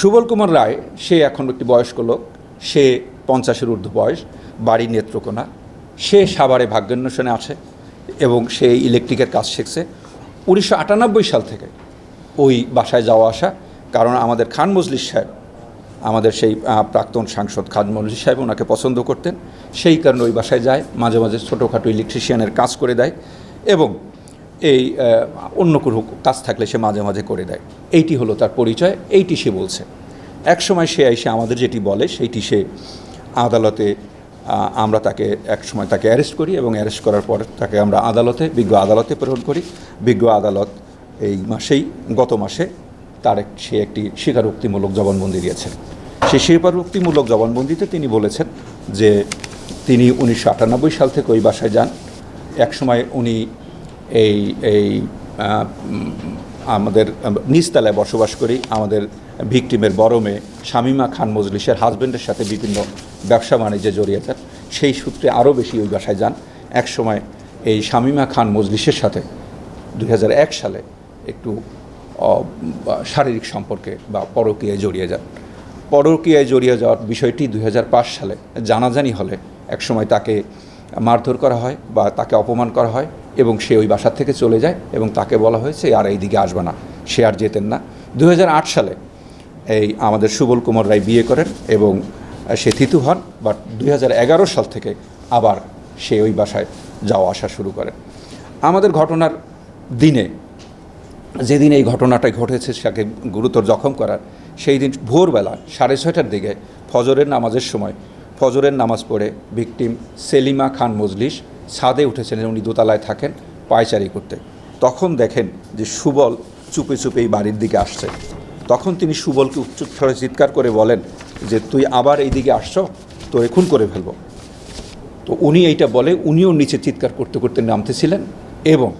সুবল কুমার রায়, সে এখন একটি বয়স্ক লোক, সে পঞ্চাশের ঊর্ধ্ব বয়স, বাড়ির নেত্রকোনা, সে সাভারে ভাগ্যান্বেষণে আছে এবং সে ইলেকট্রিকের কাজ শিখছে। উনিশশো আটানব্বই সাল থেকে ওই বাসায় যাওয়া আসা, কারণ আমাদের খান মজলিস সাহেব, আমাদের সেই প্রাক্তন সাংসদ খান মজলিস সাহেব ওনাকে পছন্দ করতেন। সেই কারণে ওই বাসায় যায়, মাঝে মাঝে ছোটোখাটো ইলেকট্রিশিয়ানের কাজ করে দেয় এবং এই অন্য কোনো কাজ থাকলে সে মাঝে মাঝে করে দেয়। এইটি হলো তার পরিচয়, এইটি সে বলছে। এক সময় সে এসে আমাদের যেটি বলে, সেইটি সে আদালতে আমরা তাকে এক সময় তাকে অ্যারেস্ট করি এবং অ্যারেস্ট করার পর তাকে আমরা আদালতে, বিজ্ঞ আদালতে প্রেরণ করি। বিজ্ঞ আদালত এই মাসেই, গত মাসে তার এক- সে একটি স্বীকারোক্তিমূলক জবানবন্দি দিয়েছেন। সেই স্বীকারোক্তিমূলক জবানবন্দিতে তিনি বলেছেন যে তিনি উনিশশো আটানব্বই সাল থেকে ওই বাসায় যান। একসময় উনি এই এই আমাদের নিচতলায় বসবাস করি আমাদের ভিকটিমের বড় মেয়ে শামিমা খান মজলিসের হাজব্যান্ডের সাথে বিভিন্ন ব্যবসা বাণিজ্যে জড়িয়েছেন সেই সূত্রে আরও বেশি ওই বাসায় যান। একসময় এই শামিমা খান মজলিসের সাথে দু হাজার এক সালে একটু শারীরিক সম্পর্কে বা পরকীয়ায় জড়িয়ে যান। পরকীয়ায় জড়িয়ে যাওয়ার বিষয়টি দুই হাজার পাঁচ সালে জানাজানি হলে একসময় তাকে মারধর করা হয় বা তাকে অপমান করা হয় এবং সে ওই বাসার থেকে চলে যায় এবং তাকে বলা হয়েছে, আর এইদিকে আসবে না, সে আর যেতেন না। দু হাজার আট সালে এই আমাদের সুবল কুমার রায় বিয়ে করেন এবং সে থিতু হন, বাট দুই হাজার এগারো সাল থেকে আবার সে ওই বাসায় যাওয়া আসা শুরু করেন। আমাদের ঘটনার দিনে, যেদিন এই ঘটনাটা ঘটেছে তাকে গুরুতর জখম করার, সেই দিন ভোরবেলা সাড়ে ছয়টার দিকে ফজরের নামাজের সময় ফজরের নামাজ পড়ে ভিকটিম সেলিমা খান মজলিস ছাদে উঠেছেন উনি দোতলায় থাকেন পায়চারি করতে। তখন দেখেন যে সুবল চুপে চুপে এই বাড়ির দিকে আসছে। তখন তিনি সুবলকে উচ্চস্বরে চিৎকার করে বলেন যে তুই আবার এই দিকে আসছ? তোরে খুন করে ফেলব। তো উনি এইটা বলে উনিও নিচে চিৎকার করতে করতে নামতেছিলেন এবং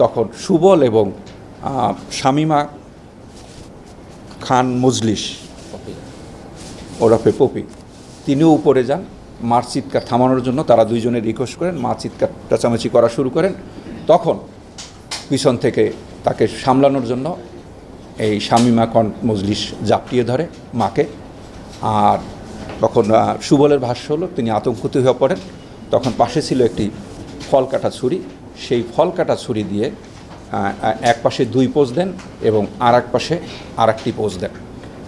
তখন সুবল এবং শামিমা খান মজলিস ওরফে পপি তিনিও উপরে যান। মার চিৎকার থামানোর জন্য তারা দুইজনে রিকোয়েস্ট করেন, মা চিৎকার চেঁচামেচি করা শুরু করেন। তখন পিছন থেকে তাকে সামলানোর জন্য এই শামিমা কন মজলিস জাপটিয়ে ধরে মাকে। আর তখন সুবলের ভাষ্য হলো, তিনি আতঙ্কিত হয়ে পড়েন। তখন পাশে ছিল একটি ফল কাটা ছুরি। সেই ফল কাটা ছুরি দিয়ে এক পাশে দুই পোজ দেন এবং আর এক পাশে আর একটি পোজ দেন।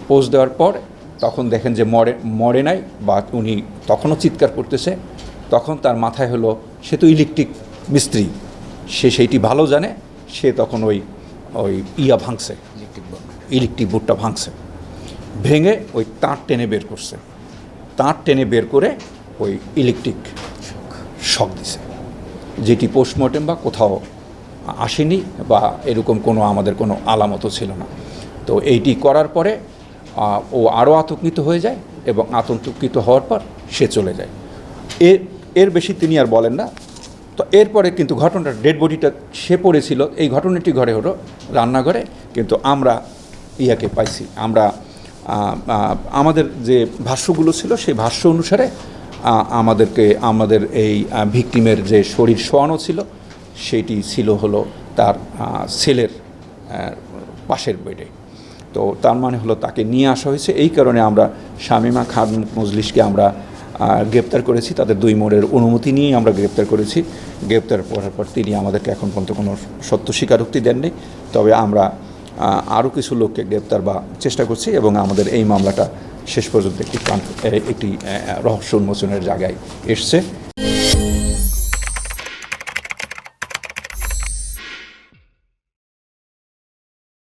পোজ দেওয়ার পর তখন দেখেন যে মরে মরে নাই বা উনি তখনও চিৎকার করতেছে তখন তার মাথায় হলো সে তো ইলেকট্রিক মিস্ত্রি সে সেইটি ভালো জানে সে তখন ওই ওই ইয়া ভাঙছে ইলেকট্রিক বোর্ডটা ভাঙছে ভেঙে ওই তাঁর টেনে বের করছে তাঁর টেনে বের করে ওই ইলেকট্রিক শক দিছে যেটি পোস্টমর্টেম বা কোথাও আসেনি বা এরকম কোনো আমাদের কোনো আলামতও ছিল না। তো এইটি করার পরে ও আরও আতঙ্কিত হয়ে যায় এবং আতঙ্কিত হওয়ার পর সে চলে যায়। এর এর বেশি তিনি আর বলেন না। তো এরপরে কিন্তু ঘটনাটা, ডেড বডিটা সে পড়েছিল, এই ঘটনাটি ঘরে হলো রান্নাঘরে, কিন্তু আমরা ইয়াকে পাইছি। আমরা আমাদের যে ভাষ্যগুলো ছিল, সেই ভাষ্য অনুসারে আমাদেরকে, আমাদের এই ভিকটিমের যে শরীর শোয়ানো ছিল, সেটি ছিল হলো তার ছেলের পাশের বেডে। তো তার মানে হলো তাকে নিয়ে আসা হয়েছে। এই কারণে আমরা শামিমা খান মজলিসকে আমরা গ্রেপ্তার করেছি। তাদের দুই মোড়ের অনুমতি নিয়েই আমরা গ্রেপ্তার করেছি। গ্রেপ্তার করার পর তিনি আমাদেরকে এখন পর্যন্ত কোনো সত্য স্বীকারোক্তি দেননি। তবে আমরা আরও কিছু লোককে গ্রেপ্তার বা চেষ্টা করছি এবং আমাদের এই মামলাটা শেষ পর্যন্ত একটি একটি রহস্য উন্মোচনের জায়গায় এসছে।